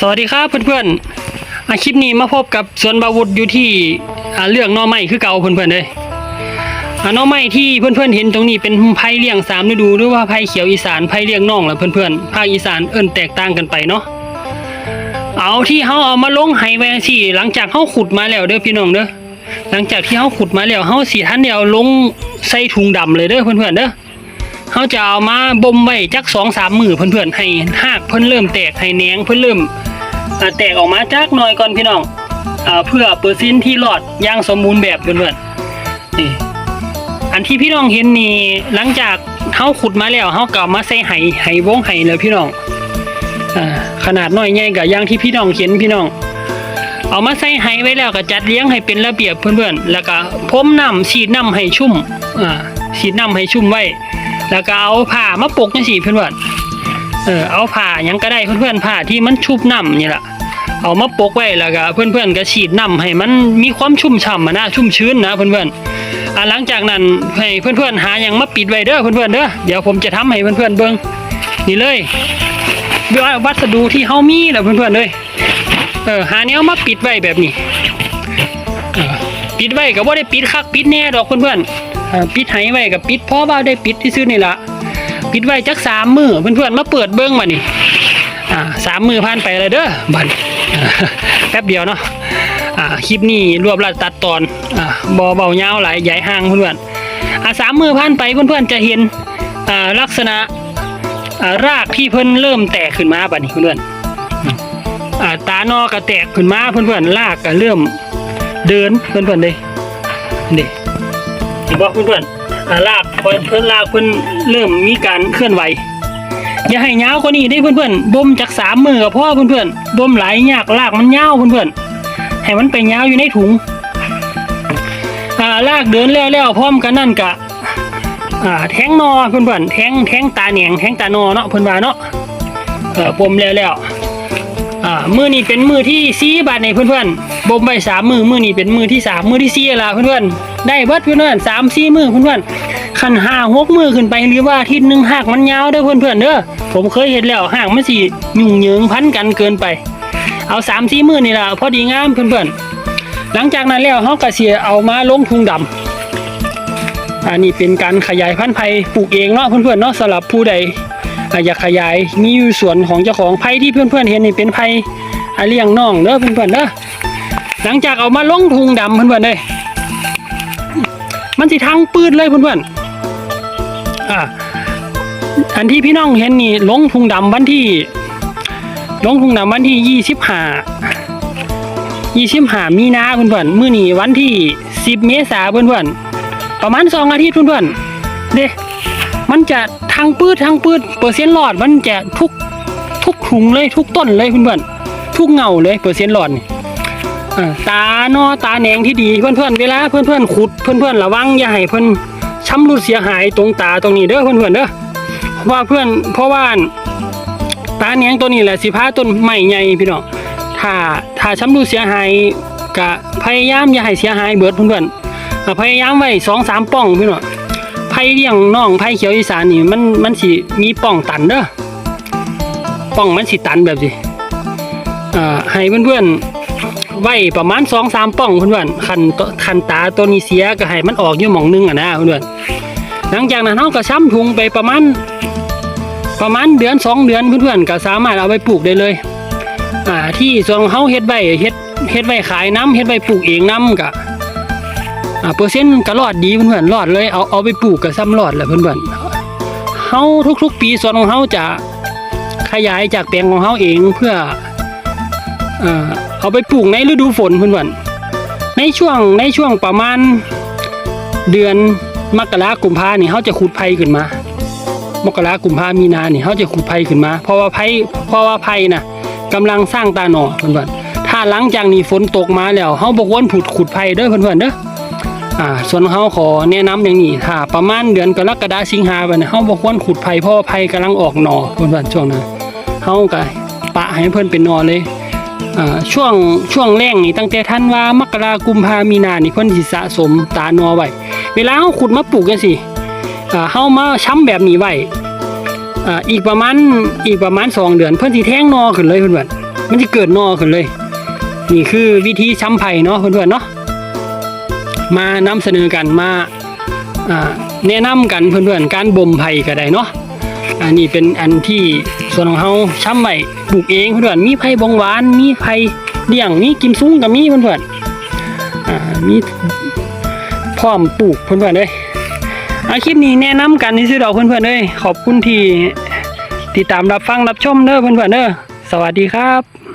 สวัสดีครับเพื่อนๆอาคลิปนี้มาพบกับสวนบาวุฒอยู่ที่เรื่องนอไม้คือเก่าเพื่อนๆเลยอ่าหน่อไม้ที่เพื่อนๆเห็นตรงนี้เป็นไผ่เลี้ยงสามฤดูหรือว่าไผ่เขียวอีสานไผ่เลี้ยงน่องแหละเพื่อนๆภาคอีสานเอิ้นแตกต่างกันไปเนาะเอาที่เฮาเอามาลงไห้ไว้สิหลังจากเฮาขุดมาแล้วเด้อพี่น้องเด้อหลังจากที่เฮาขุดมาแล้วเฮาสิทันเดียวลงใส่ถุงดำเลยเด้อเพื่อนๆเด้อเขาจะเอามาบ่มไว้จักสองสามมือเพื่อนๆให้หากเพิ่นเริ่มแตกให้แหนงเพิ่นเริ่ม แตกออกมาจักหน่อยก่อนพี่น้องอ่าเพื่อเปอร์เซ็นต์ที่รอดอย่างสมบูรณ์แบบเพื่อนๆนี่อันที่พี่น้องเห็นนี่หลังจากเฮาขุดมาแล้วเฮาก็เอามาใส่ไหไหวงไหแล้วพี่น้องอขนาดน้อยใหญ่ก็อย่างที่พี่น้องเห็นพี่น้อง เอามาใส่ไหไว้แล้วก็จัดเลี้ยงให้เป็นระเบียบเพื่อนๆ แล้วก็พรมน้ำฉีดน้ำให้ชุ่มฉีดน้ำให้ชุ่มไว้ แล้วก็เอาผ้ามาปกจังซี่เพื่อนๆ เออเอาผ้ายังก็ได้เพื่อนๆผ้าที่มันชุบน้ำนี่แหละเอามาปกไว้แล้วก็เพื่อนๆก็ฉีดน้ำให้มันมีความชุ่มฉ่ำนะชุ่มชื้นนะเพื่อนๆอะหลังจากนั้นให้เพื่อนๆหาหยังมาปิดไว้เด้อเพื่อนๆเด้อเดี๋ยวผมจะทำให้เพื่อนๆเบิ่งนี่เลยด้วยวัสดุที่เฮามีแหละเพื่อนๆเลยเออหาแนวมาปิดไว้แบบนี้ปิดไว้ก็บ่ได้ปิดคักปิดแน่ดอกเพื่อนๆปิดไหไว้กับปิดเพราะว่าได้ปิดที่ซื้อนี่ละ ปิดไว้จักสามมือเพื่อนๆมาเปิดเบิ้งมานี่อ่าสามมือผ่านไปเลยเด้อบันแป๊บเดียวเนาะอ่าคลิปนี้รวบรัดตัดตอนอ่าบอเบายาหลายใหญ่ห่างเพื่อนๆอ่าสามมือผ่านไปเพื่อนๆจะเห็นอ่าลักษณะอ่ารากที่เพิ่นเริ่มแตกขึ้นมาบัดนี้เพื่อนๆอ่าตานอก็แตกขึ้นมาเพื่อนๆรากก็เริ่มเดินเพื่อนๆเลยนี่เห็นบอกเพื่อนๆ ลากเพิ่นเพิ่นลากเพิ่นเริ่มมีการเคลื่อนไหวอย่าให้ยาวกว่านี้ได้เพื่อนๆบ่มจากสามมือกับพ่อเพื่อนๆบ่มหลายยากลากมันยาวเพื่อนๆให้มันไปยาวอยู่ในถุงอ่าลากเดินแล้วแล้วพร้อมกันนั่นกะอ่าแทงนอเพื่อนๆแทงแทงตาเหนียงแทงตานอเนาะเพื่อนว่าเนาะเออบ่มแล้วแล้วอ่ามือนี้เป็นมือที่สี่บาทในเพื่อนๆ บ่มไปสามมือมือนี้เป็นมือที่สามมือที่สี่ละเพื่อนๆได้เบิดเพื่อนๆสามสี่มือเพื่อนๆขันห้าหกมือขึ้นไปหรือว่าทิศหนึ่งหากมันยาวเด้อเพื่อนๆเด้อผมเคยเห็นแล้วห่ากมันสิยุ่งเหยิงพันกันเกินไป เอาสามสี่มือนี่ละพอดีงามเพื่อนๆ หลังจากนั้นแล้วเขาก็เสียเอามาลงทุงดำอันนี้เป็นการขยายพันธุ์ไผ่ปลูกเองเนาะเพื่อนๆเนาะสำหรับผู้ใดอยากขยายมีอยู่สวนของเจ้าของไผ่ที่เพื่อนๆเห็นนี่เป็นไผ่อะเลี้ยงน่องเด้อเพื่อนๆเด้อ หลังจากเอามาลงทุงดำเพื่อนๆเด้อมันสิทางปืดเลยเพื่อนๆอ่าอันที่พี่น้องเห็นนี่ลงทุงดำวันที่ ลงทุงดำวันที่ยี่สิบห้ายี่สิบห้ามีนาเพื่อนๆมื้อนี้วันที่สิบเมษาเพื่อนๆประมาณสองอาทิตย์เพื่อนๆเด้มันจะทางปืดทางปืดเปอร์เซ็นต์หลอดมันจะทุกทุกถุงเลยทุกต้นเลยเพื่อนๆทุกเงาเลยเปอร์เซ็นต์หลอดนี่ อ่าตานอตาแหนงที่ดีเพื่อนๆเวลาเพื่อนๆขุดเพื่อนๆระวังอย่าให้เพื่อนช้ำรุดเสียหายตรงตาตรงนี้เด้อเพื่อนๆเด้อนเพราะว่าเพื่อนเพราะว่าตาแหนงตัวนี้แหละสิพาต้นใหม่ใหญ่พี่น้องถ้าถ้าช้ำรุดเสียหายก็พยายามอย่าให้เสียหายเบิดเพื่อนๆอ่าพยายามไว้สองสามป้องพี่น้องไผ่เลี้ยงน้องไผ่เขียวอีสานนี่มันมันสิมีป้องตันเด้อป้องมันสิตันแบบสิอ่าให้เพื่อนๆ ไว้ประมาณสองสามป่องเพื่อนๆคันตคันตาตัวนี้เสียก็ให้มันออกอยู่หม่องหนึงอะนะเพื่อนๆหลังจากนั้นเราก็ซ้ำถุงไปประมาณประมาณเดือนสองเดือนเพื่อนๆก็สามารถเอาไปปลูกได้เลย อ่าที่ส่วนของเขาเฮ็ดไว้เฮ็ดเฮ็ดไว้ขายน้ำเฮ็ดไว้ปลูกเองน้ำกะอ่าเปอร์เซ็นต์ก็รอดดีเพื่อนๆรอดเลยเอาเอาไปปลูกก็ซ้ำรอดแหละเพื่อนๆเฮาทุกๆ ปีส่วนของเฮาจะขยายจากแปลงของเฮาเองเพื่ออ่อ เอาไปปลูกในฤดูฝนเพื่อนๆในช่วงในช่วงประมาณ เดือนมกรากุมภานี่เขาจะขุดไผ่ขึ้นมา มกรากุมภามีนานี่เขาจะขุดไผ่ขึ้นมา เพราะว่าไผ่เพราะว่าไผ่น่ะกำลังสร้างตาหนอเพื่อนๆถ้าหลังจากนี้ฝนตกมาแล้วเขาบอกว่าผุดขุดไผ่เด้อเพื่อนๆเด้ออ่าส่วนเขาขอแนะนำอย่างนี้ถ้าประมาณเดือนกรกฎาสิงหาไปเนี่ยเขาบอกว่าขุดไผ่เพราะว่าไผ่กำลังออกหนอเพื่อนๆช่วงนั้นเขาก็ปะให้เพื่อนเป็นหนอเลย อ่าช่วงช่วงแรงนี่ตั้งแต่ท่านว่ามกรากุมภามีนานี่เพิ่นสิสะสมตานอไว้เวลาเฮาขุดมาปลูกจังซี่อ่าเฮามาช้ำแบบนี้ไว้อ่าอีกประมาณอีกประมาณสองเดือน เพิ่นสิแทงนอขึ้นเลยเพิ่นว่ามันจะเกิดนอขึ้นเลย นี่คือวิธีช้ำไผ่เนาะเพื่อนๆเนาะมานำเสนอกันมาอ่าแนะนำกันเพื่อนๆการบ่มไผ่ก็ได้เนาะอันนี้เป็นอันที่ ส่วนของเฮาช้ำใบปลูกเองเพื่อนมีไผ่บงหวาน มีไผ่เดี่ยงมีกิมซุ้งกับมีเพื่อนๆอ่ามีพร้อมปลูกเพื่อนๆเลยอาคลิปนี้แนะนำกันที่ซื้อดอกเพื่อนๆเลยขอบคุณที่ติดตามรับฟังรับชมเด้อเพื่อนๆเด้อสวัสดีครับ